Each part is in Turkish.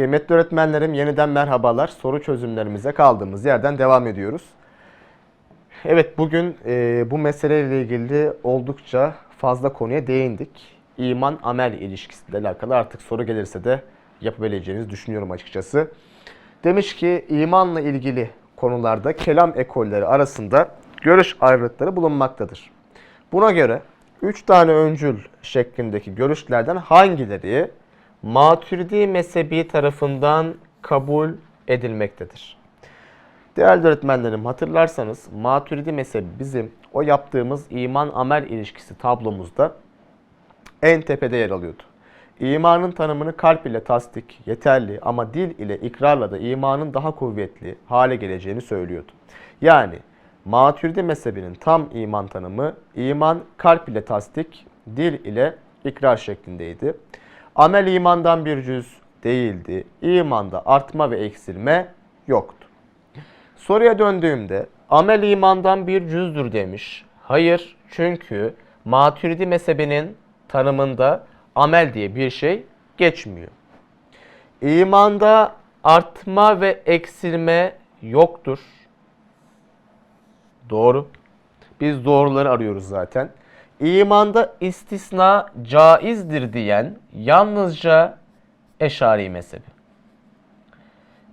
Kıymetli öğretmenlerim yeniden merhabalar. Soru çözümlerimize kaldığımız yerden devam ediyoruz. Evet bugün e, bu meseleyle ilgili oldukça fazla konuya değindik. İman amel ilişkisiyle alakalı artık soru gelirse de yapabileceğinizi düşünüyorum açıkçası. Demiş ki imanla ilgili konularda kelam ekolleri arasında görüş ayrılıkları bulunmaktadır. Buna göre 3 tane öncül şeklindeki görüşlerden hangileri Maturidi mezhebi tarafından kabul edilmektedir? Değerli öğretmenlerim hatırlarsanız Maturidi mezhebi bizim o yaptığımız iman amel ilişkisi tablomuzda en tepede yer alıyordu. İmanın tanımını kalp ile tasdik yeterli ama dil ile ikrarla da imanın daha kuvvetli hale geleceğini söylüyordu. Yani Maturidi mezhebinin tam iman tanımı iman kalp ile tasdik, dil ile ikrar şeklindeydi. Amel imandan bir cüz değildi. İmanda artma ve eksilme yoktu. Soruya döndüğümde amel imandan bir cüzdür demiş. Hayır çünkü Maturidi mezhebinin tanımında amel diye bir şey geçmiyor. İmanda artma ve eksilme yoktur. Doğru. Biz doğruları arıyoruz zaten. İmanda istisna caizdir diyen yalnızca Eşari mezhebi.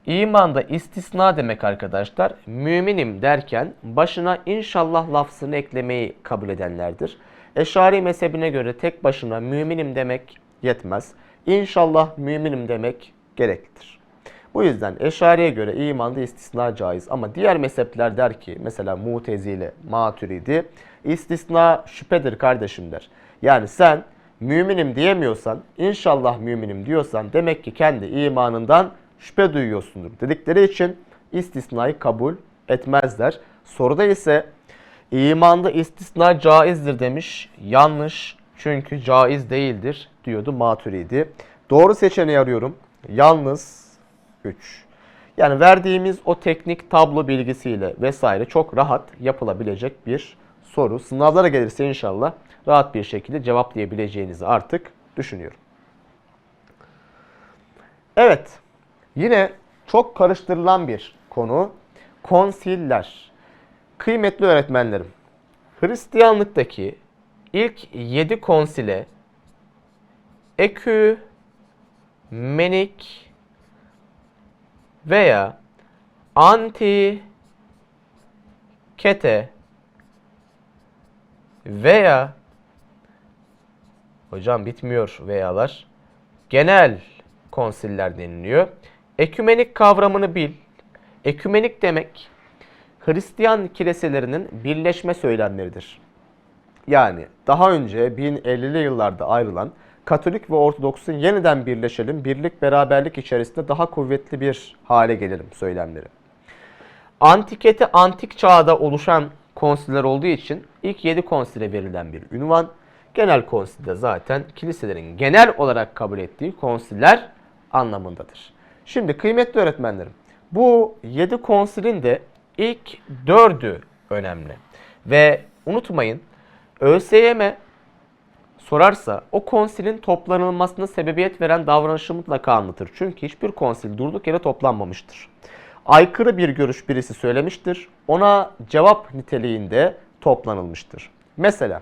İmanda istisna demek arkadaşlar, müminim derken başına inşallah lafzını eklemeyi kabul edenlerdir. Eşari mezhebine göre tek başına müminim demek yetmez. İnşallah müminim demek gereklidir. Bu yüzden Eşari'ye göre imanda istisna caiz ama diğer mezhepler der ki mesela Mutezile, Maturidi istisna şüphedir kardeşim der. Yani sen müminim diyemiyorsan, inşallah müminim diyorsan demek ki kendi imanından şüphe duyuyorsundur dedikleri için istisnayı kabul etmezler. Soruda ise imanda istisna caizdir demiş. Yanlış çünkü caiz değildir diyordu Maturidi. Doğru seçeneği arıyorum. Yalnız 3. Yani verdiğimiz o teknik tablo bilgisiyle vesaire çok rahat yapılabilecek bir soru. Sınavlara gelirse inşallah rahat bir şekilde cevaplayabileceğinizi artık düşünüyorum. Evet. Yine çok karıştırılan bir konu konsiller. Kıymetli öğretmenlerim, Hristiyanlıktaki ilk 7 konsile ekü, menik veya anti kete veya hocam bitmiyor veyalar genel konsiller deniliyor. Ekümenik kavramını bil. Ekümenik demek Hristiyan kiliselerinin birleşme söylemleridir. Yani daha önce 1050'li yıllarda ayrılan Katolik ve Ortodoks'un yeniden birleşelim, birlik beraberlik içerisinde daha kuvvetli bir hale gelelim söylemleri. Antikete antik çağda oluşan konsiller olduğu için ilk 7 konsile verilen bir ünvan. Genel konsilde zaten kiliselerin genel olarak kabul ettiği konsiller anlamındadır. Şimdi kıymetli öğretmenlerim bu 7 konsilin de ilk 4'ü önemli. Ve unutmayın ÖSYM sorarsa o konsilin toplanılmasına sebebiyet veren davranışı mutlaka anlatır. Çünkü hiçbir konsil durduk yere toplanmamıştır. Aykırı bir görüş birisi söylemiştir. Ona cevap niteliğinde toplanılmıştır. Mesela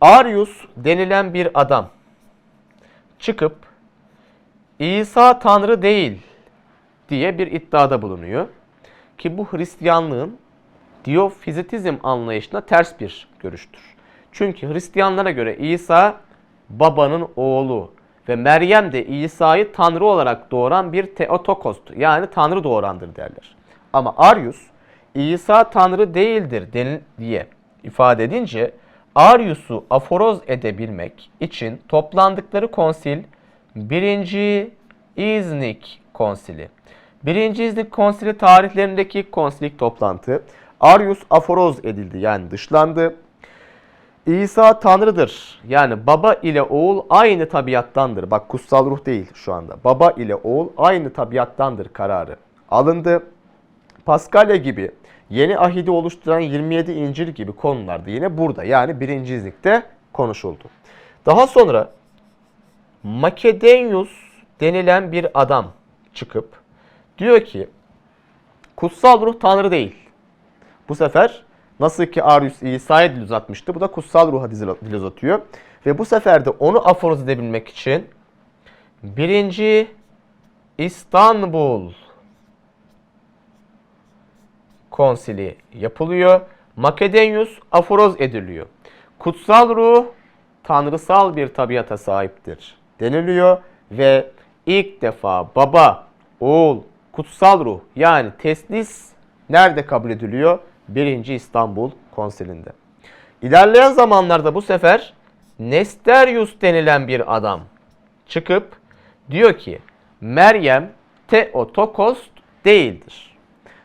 Arius denilen bir adam çıkıp İsa Tanrı değil diye bir iddiada bulunuyor. Ki bu Hristiyanlığın Diyofizitizm anlayışına ters bir görüştür. Çünkü Hristiyanlara göre İsa babanın oğlu ve Meryem de İsa'yı Tanrı olarak doğuran bir Theotokost yani Tanrı doğurandır derler. Ama Arius İsa Tanrı değildir diye ifade edince Arius'u aforoz edebilmek için toplandıkları konsil birinci İznik konsili. Birinci İznik konsili tarihlerindeki konsilik toplantı. Arius aforoz edildi yani dışlandı. İsa Tanrı'dır. Yani baba ile oğul aynı tabiattandır. Bak kutsal ruh değil şu anda. Baba ile oğul aynı tabiattandır kararı alındı. Paskalya gibi yeni ahidi oluşturan 27 İncil gibi konularda yine burada yani birinci izlikte konuşuldu. Daha sonra Makedonius denilen bir adam çıkıp diyor ki kutsal ruh tanrı değil. Bu sefer nasıl ki Arius İsa'ya dil uzatmıştı. Bu da kutsal ruha dil uzatıyor. Ve bu sefer de onu aforoz edebilmek için birinci İstanbul konsili yapılıyor. Makedonius aforoz ediliyor. Kutsal ruh tanrısal bir tabiata sahiptir deniliyor ve ilk defa baba, oğul, kutsal ruh yani teslis nerede kabul ediliyor? 1. İstanbul Konsili'nde. İlerleyen zamanlarda bu sefer Nesterius denilen bir adam çıkıp diyor ki Meryem Theotokos değildir.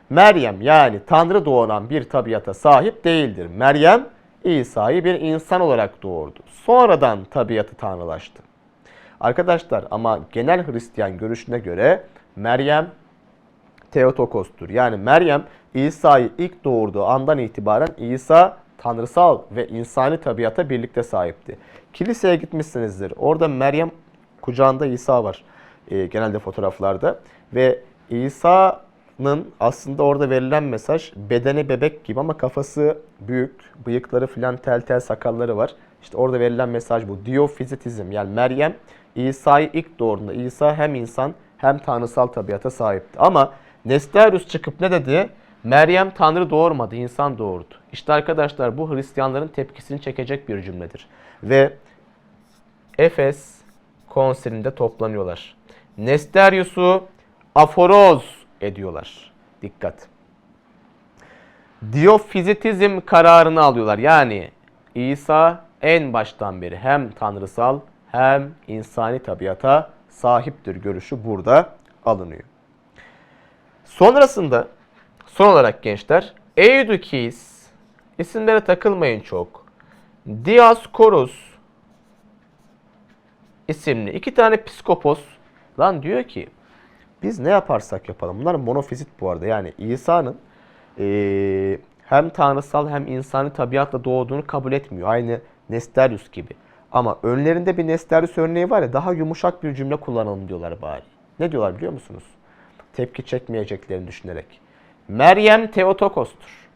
Meryem yani Tanrı doğuran bir tabiata sahip değildir. Meryem İsa'yı bir insan olarak doğurdu. Sonradan tabiatı tanrılaştı. Arkadaşlar ama genel Hristiyan görüşüne göre Meryem Theotokos'tur. Yani Meryem İsa'yı ilk doğurduğu andan itibaren İsa tanrısal ve insani tabiata birlikte sahipti. Kiliseye gitmişsinizdir. Orada Meryem kucağında İsa var e, genelde fotoğraflarda ve İsa'nın aslında orada verilen mesaj bedeni bebek gibi ama kafası büyük, bıyıkları filan tel tel sakalları var. İşte orada verilen mesaj bu. Diofizitizm yani Meryem İsa'yı ilk doğurduğunda İsa hem insan hem tanrısal tabiata sahipti. Ama Nestorius çıkıp ne dedi? Meryem Tanrı doğurmadı, insan doğurdu. İşte arkadaşlar bu Hristiyanların tepkisini çekecek bir cümledir. Ve Efes konsilinde toplanıyorlar. Nesterius'u aforoz ediyorlar. Dikkat. Diofizitizm kararını alıyorlar. Yani İsa en baştan beri hem tanrısal hem insani tabiata sahiptir görüşü burada alınıyor. Sonrasında son olarak gençler Eudukis isimlere takılmayın çok. Dioskorus isimli iki tane psikopos lan diyor ki biz ne yaparsak yapalım. Bunlar monofizit bu arada. Yani İsa'nın ee, hem tanrısal hem insani tabiatla doğduğunu kabul etmiyor. Aynı Nesterius gibi. Ama önlerinde bir Nesterius örneği var ya daha yumuşak bir cümle kullanalım diyorlar bari. Ne diyorlar biliyor musunuz? Tepki çekmeyeceklerini düşünerek. Meryem Theotokos'tur.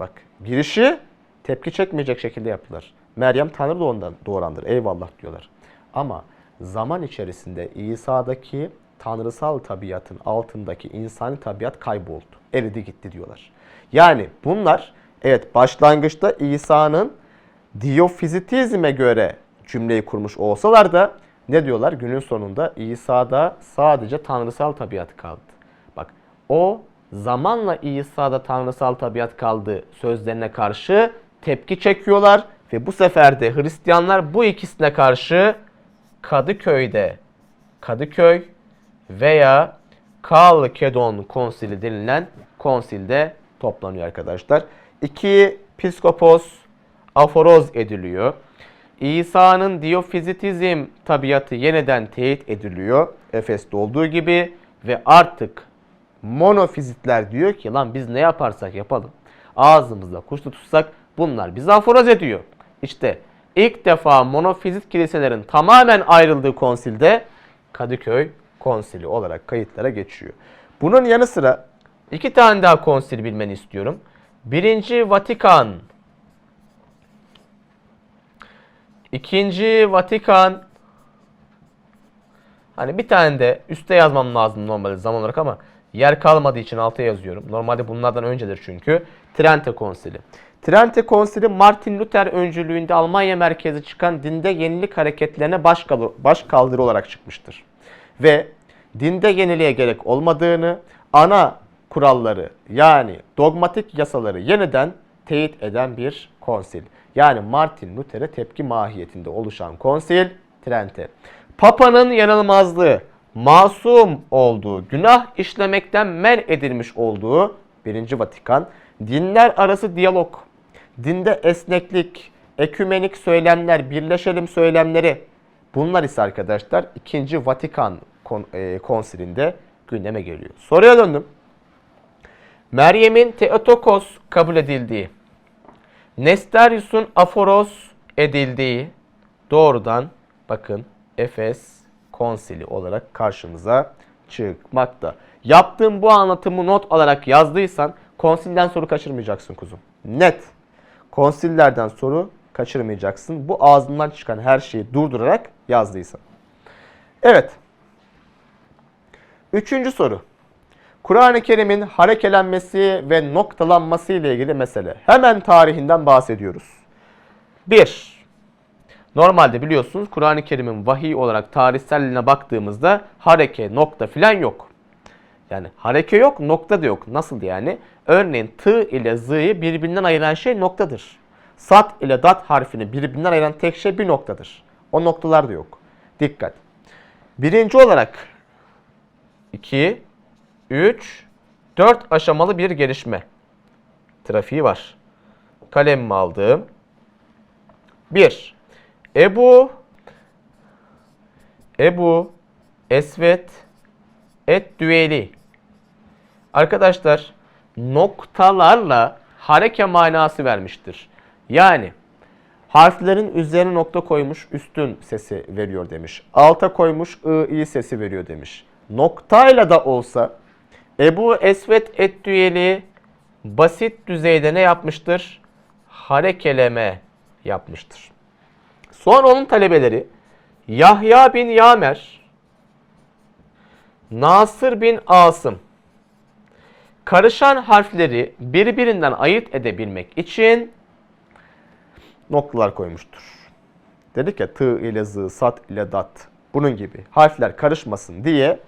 Bak girişi tepki çekmeyecek şekilde yaptılar. Meryem Tanrı doğandan doğurandır. Eyvallah diyorlar. Ama zaman içerisinde İsa'daki tanrısal tabiatın altındaki insani tabiat kayboldu. Eridi gitti diyorlar. Yani bunlar evet başlangıçta İsa'nın diyofizitizme göre cümleyi kurmuş olsalar da ne diyorlar? Günün sonunda İsa'da sadece tanrısal tabiat kaldı. O zamanla İsa'da tanrısal tabiat kaldı sözlerine karşı tepki çekiyorlar ve bu sefer de Hristiyanlar bu ikisine karşı Kadıköy'de Kadıköy veya Kalkedon konsili denilen konsilde toplanıyor arkadaşlar. İki piskopos aforoz ediliyor. İsa'nın diyofizitizm tabiatı yeniden teyit ediliyor. Efes'te olduğu gibi ve artık monofizitler diyor ki lan biz ne yaparsak yapalım ağzımızda kuş tutsak bunlar bizi aforoz ediyor. İşte ilk defa monofizit kiliselerin tamamen ayrıldığı konsilde Kadıköy konsili olarak kayıtlara geçiyor. Bunun yanı sıra iki tane daha konsil bilmeni istiyorum. Birinci Vatikan İkinci Vatikan hani bir tane de üste yazmam lazım normalde zaman olarak ama yer kalmadığı için alta yazıyorum. Normalde bunlardan öncedir çünkü. Trente Konsili. Trente Konsili Martin Luther öncülüğünde Almanya merkezi çıkan dinde yenilik hareketlerine baş, baş kaldırı olarak çıkmıştır. Ve dinde yeniliğe gerek olmadığını, ana kuralları yani dogmatik yasaları yeniden teyit eden bir konsil. Yani Martin Luther'e tepki mahiyetinde oluşan konsil Trente. Papa'nın yanılmazlığı, masum olduğu, günah işlemekten men edilmiş olduğu 1. Vatikan, dinler arası diyalog, dinde esneklik, ekümenik söylemler, birleşelim söylemleri bunlar ise arkadaşlar 2. Vatikan e, konsilinde gündeme geliyor. Soruya döndüm. Meryem'in Theotokos kabul edildiği, Nesterius'un aforoz edildiği doğrudan bakın Efes konsili olarak karşımıza çıkmakta. Yaptığım bu anlatımı not alarak yazdıysan konsilden soru kaçırmayacaksın kuzum. Net. Konsillerden soru kaçırmayacaksın. Bu ağzından çıkan her şeyi durdurarak yazdıysan. Evet. Üçüncü soru. Kur'an-ı Kerim'in harekelenmesi ve noktalanması ile ilgili mesele. Hemen tarihinden bahsediyoruz. 1. Normalde biliyorsunuz Kur'an-ı Kerim'in vahiy olarak tarihselliğine baktığımızda hareke, nokta filan yok. Yani hareke yok, nokta da yok. Nasıl yani? Örneğin t ile z'yi birbirinden ayıran şey noktadır. Sat ile dat harfini birbirinden ayıran tek şey bir noktadır. O noktalar da yok. Dikkat. Birinci olarak 2, 3, 4 aşamalı bir gelişme trafiği var. Kalemimi aldım. 1. Ebu Ebu Esvet Et Düeli Arkadaşlar noktalarla hareke manası vermiştir. Yani harflerin üzerine nokta koymuş üstün sesi veriyor demiş. Alta koymuş ı i sesi veriyor demiş. Noktayla da olsa Ebu Esvet Eddüyeli basit düzeyde ne yapmıştır? Harekeleme yapmıştır. Sonra onun talebeleri Yahya bin Yamer, Nasır bin Asım karışan harfleri birbirinden ayırt edebilmek için noktalar koymuştur. Dedik ya tı ile zı, sat ile dat bunun gibi harfler karışmasın diye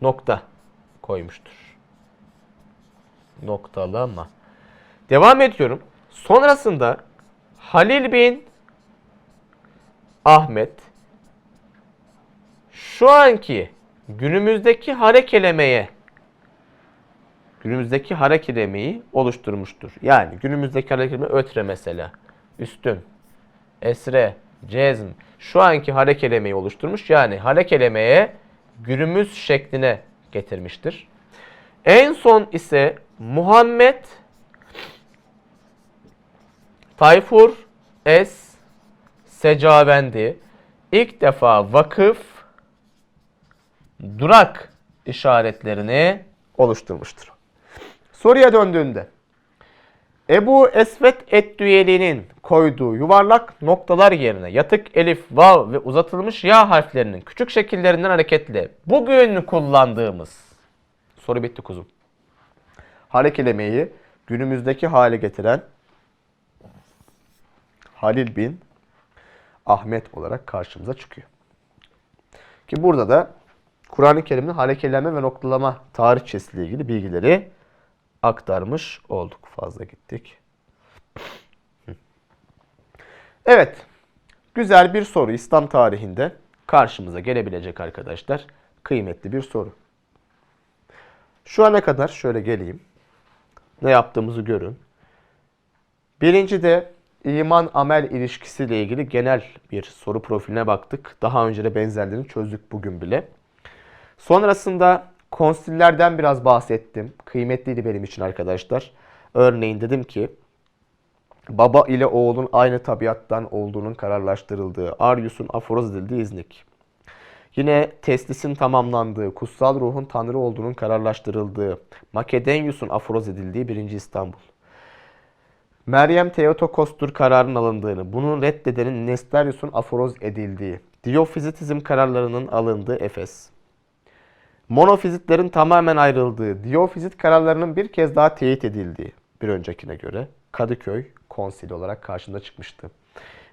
nokta koymuştur. Noktalama. Devam ediyorum. Sonrasında Halil bin Ahmet şu anki günümüzdeki harekelemeye günümüzdeki harekelemeyi oluşturmuştur. Yani günümüzdeki harekeleme ötre mesela. Üstün, esre, cezm. Şu anki harekelemeyi oluşturmuş. Yani harekelemeye günümüz şekline getirmiştir. En son ise Muhammed Tayfur Es Secavendi ilk defa vakıf durak işaretlerini oluşturmuştur. Soruya döndüğünde Ebu Esvet Eddüyeli'nin koyduğu yuvarlak noktalar yerine yatık elif, vav ve uzatılmış ya harflerinin küçük şekillerinden hareketle bugün kullandığımız soru bitti kuzum. Harekelemeyi günümüzdeki hale getiren Halil bin Ahmet olarak karşımıza çıkıyor. Ki burada da Kur'an-ı Kerim'in harekelenme ve noktalama tarihçesiyle ilgili bilgileri aktarmış olduk. Fazla gittik. Evet. Güzel bir soru. İslam tarihinde karşımıza gelebilecek arkadaşlar. Kıymetli bir soru. Şu ana kadar şöyle geleyim. Ne yaptığımızı görün. Birinci de iman amel ilişkisiyle ilgili genel bir soru profiline baktık. Daha önce de benzerlerini çözdük bugün bile. Sonrasında konsillerden biraz bahsettim. Kıymetliydi benim için arkadaşlar. Örneğin dedim ki baba ile oğlun aynı tabiattan olduğunun kararlaştırıldığı, Arius'un aforoz edildiği İznik. Yine teslisin tamamlandığı, kutsal ruhun tanrı olduğunun kararlaştırıldığı, Makedonyus'un aforoz edildiği 1. İstanbul. Meryem Theotokos'tur kararın alındığını, bunun reddedenin Nestorius'un aforoz edildiği, Diyofizitizm kararlarının alındığı Efes. Monofizitlerin tamamen ayrıldığı, Diyofizit kararlarının bir kez daha teyit edildiği bir öncekine göre Kadıköy konsili olarak karşımıza çıkmıştı.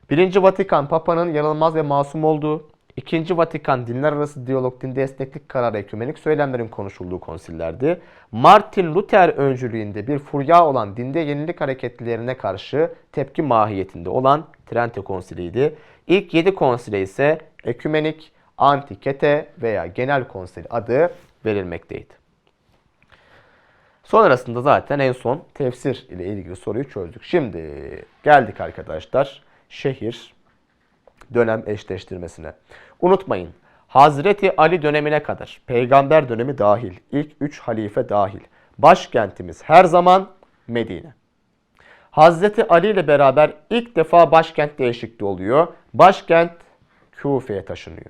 Birinci Vatikan Papa'nın yanılmaz ve masum olduğu, İkinci Vatikan dinler arası diyalog, dinde esneklik kararı, ekümenik söylemlerin konuşulduğu konsillerdi. Martin Luther öncülüğünde bir furya olan dinde yenilik hareketlilerine karşı tepki mahiyetinde olan Trente konsiliydi. İlk yedi konsile ise ekümenik, antikete veya genel konsil adı verilmekteydi. Sonrasında zaten en son tefsir ile ilgili soruyu çözdük. Şimdi geldik arkadaşlar şehir dönem eşleştirmesine. Unutmayın Hazreti Ali dönemine kadar peygamber dönemi dahil ilk 3 halife dahil başkentimiz her zaman Medine. Hazreti Ali ile beraber ilk defa başkent değişikliği oluyor. Başkent Küfe'ye taşınıyor.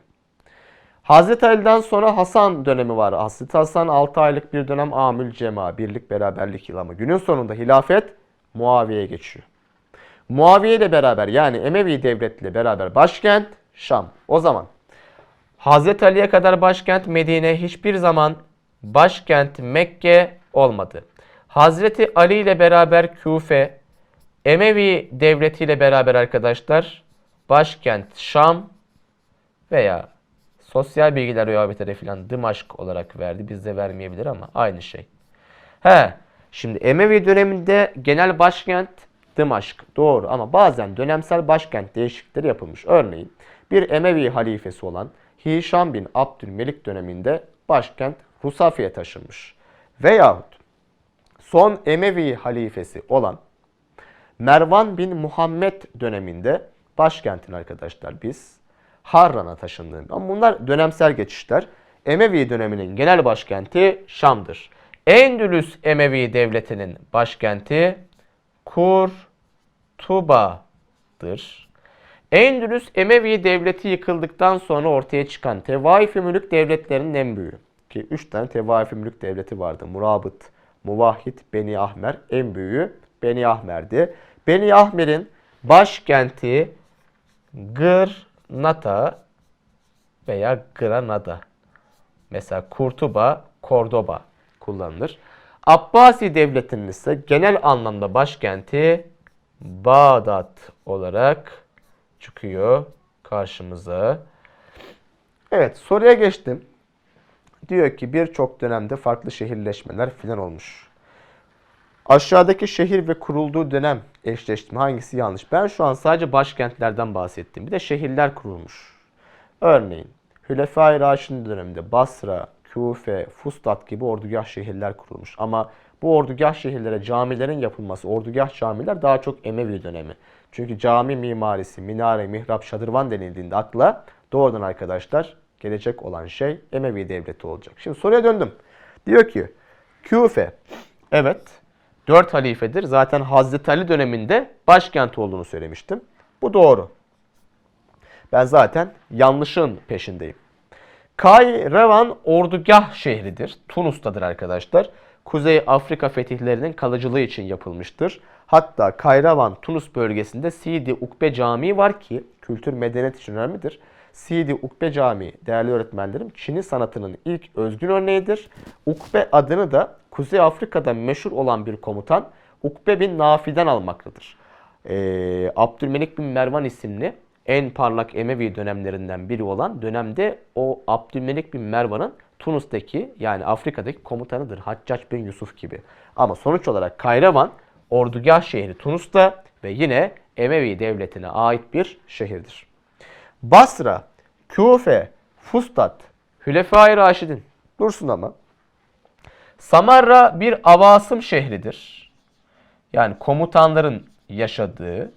Hazreti Ali'den sonra Hasan dönemi var. Hazreti Hasan 6 aylık bir dönem amül cema, birlik beraberlik yılı ama günün sonunda hilafet Muaviye'ye geçiyor. Muaviye ile beraber yani Emevi devletiyle beraber başkent Şam. O zaman Hazreti Ali'ye kadar başkent Medine hiçbir zaman başkent Mekke olmadı. Hazreti Ali ile beraber Küfe, Emevi devleti ile beraber arkadaşlar başkent Şam veya sosyal bilgiler rehavetleri filan Dımaşk olarak verdi. Bizde vermeyebilir ama aynı şey. He, şimdi Emevi döneminde genel başkent Dımaşk doğru ama bazen dönemsel başkent değişiklikleri yapılmış. Örneğin bir Emevi halifesi olan Hişam bin Abdülmelik döneminde başkent Rusafi'ye taşınmış. Veyahut son Emevi halifesi olan Mervan bin Muhammed döneminde başkentin arkadaşlar biz Harran'a taşındığında. Ama bunlar dönemsel geçişler. Emevi döneminin genel başkenti Şam'dır. Endülüs Emevi devletinin başkenti Kurtuba'dır. Endülüs Emevi devleti yıkıldıktan sonra ortaya çıkan Tevaif-i Mülük devletlerinin en büyüğü. Ki 3 tane Tevaif-i Mülük devleti vardı. Murabıt, Muvahhid, Beni Ahmer. En büyüğü Beni Ahmer'di. Beni Ahmer'in başkenti Gırnata veya Granada. Mesela Kurtuba, Kordoba kullanılır. Abbasi devletinin ise genel anlamda başkenti Bağdat olarak çıkıyor karşımıza. Evet soruya geçtim. Diyor ki birçok dönemde farklı şehirleşmeler filan olmuş. Aşağıdaki şehir ve kurulduğu dönem eşleştirme hangisi yanlış? Ben şu an sadece başkentlerden bahsettim. Bir de şehirler kurulmuş. Örneğin Hülefai Raşidin döneminde Basra, Küfe, Fustat gibi ordugah şehirler kurulmuş. Ama bu ordugah şehirlere camilerin yapılması, ordugah camiler daha çok Emevi dönemi. Çünkü cami mimarisi, minare, mihrap, şadırvan denildiğinde akla doğrudan arkadaşlar gelecek olan şey Emevi devleti olacak. Şimdi soruya döndüm. Diyor ki Küfe, evet 4 halifedir. Zaten Hazreti Ali döneminde başkent olduğunu söylemiştim. Bu doğru. Ben zaten yanlışın peşindeyim. Kayrevan ordugah şehridir. Tunus'tadır arkadaşlar. Kuzey Afrika fetihlerinin kalıcılığı için yapılmıştır. Hatta Kayravan Tunus bölgesinde Sidi Ukbe Camii var ki kültür medeniyet için önemlidir. Sidi Ukbe Camii değerli öğretmenlerim Çin'i sanatının ilk özgün örneğidir. Ukbe adını da Kuzey Afrika'da meşhur olan bir komutan Ukbe bin Nafi'den almaktadır. Ee, Abdülmelik bin Mervan isimli en parlak Emevi dönemlerinden biri olan dönemde o Abdülmelik bin Mervan'ın Tunus'taki yani Afrika'daki komutanıdır. Haccac bin Yusuf gibi. Ama sonuç olarak Kayravan ordugah şehri Tunus'ta ve yine Emevi devletine ait bir şehirdir. Basra, Küfe, Fustat, Hülefai Raşidin. Dursun ama. Samarra bir avasım şehridir. Yani komutanların yaşadığı,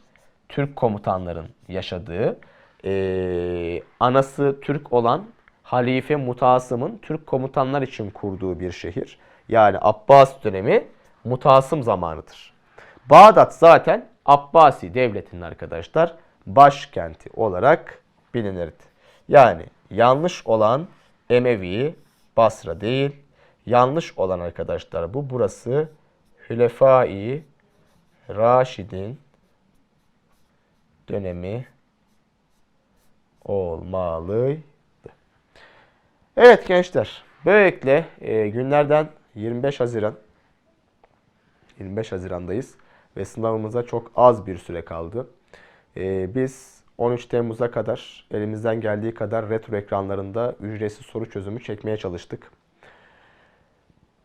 Türk komutanların yaşadığı, eee, anası Türk olan Halife Mutasım'ın Türk komutanlar için kurduğu bir şehir. Yani Abbas dönemi Mutasım zamanıdır. Bağdat zaten Abbasi devletinin arkadaşlar başkenti olarak bilinirdi. Yani yanlış olan Emevi Basra değil. Yanlış olan arkadaşlar bu. Burası Hülefai Raşid'in dönemi olmalıydı. Evet gençler. Böylelikle e, günlerden 25 Haziran 25 Haziran'dayız ve sınavımıza çok az bir süre kaldı. E, biz 13 Temmuz'a kadar elimizden geldiği kadar retro ekranlarında ücretsiz soru çözümü çekmeye çalıştık.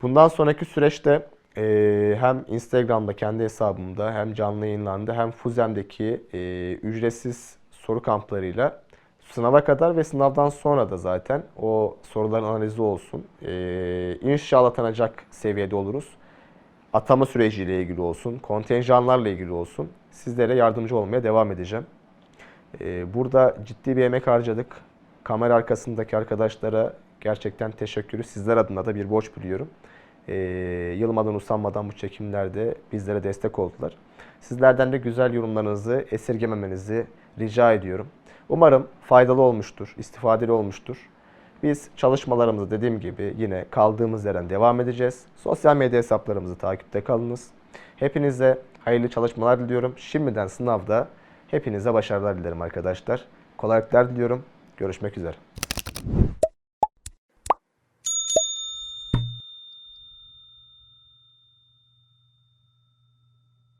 Bundan sonraki süreçte e, hem Instagram'da kendi hesabımda hem canlı yayınlarında hem Fuzem'deki e, ücretsiz soru kamplarıyla sınava kadar ve sınavdan sonra da zaten o soruların analizi olsun. E, inşallah tanacak seviyede oluruz. Atama süreciyle ilgili olsun, kontenjanlarla ilgili olsun. Sizlere yardımcı olmaya devam edeceğim. E, burada ciddi bir emek harcadık. Kamera arkasındaki arkadaşlara gerçekten teşekkürü sizler adına da bir borç biliyorum e, yılmadan usanmadan bu çekimlerde bizlere destek oldular. Sizlerden de güzel yorumlarınızı esirgememenizi rica ediyorum. Umarım faydalı olmuştur, istifadeli olmuştur. Biz çalışmalarımızı dediğim gibi yine kaldığımız yerden devam edeceğiz. Sosyal medya hesaplarımızı takipte kalınız. Hepinize hayırlı çalışmalar diliyorum. Şimdiden sınavda hepinize başarılar dilerim arkadaşlar. Kolaylıklar diliyorum. Görüşmek üzere.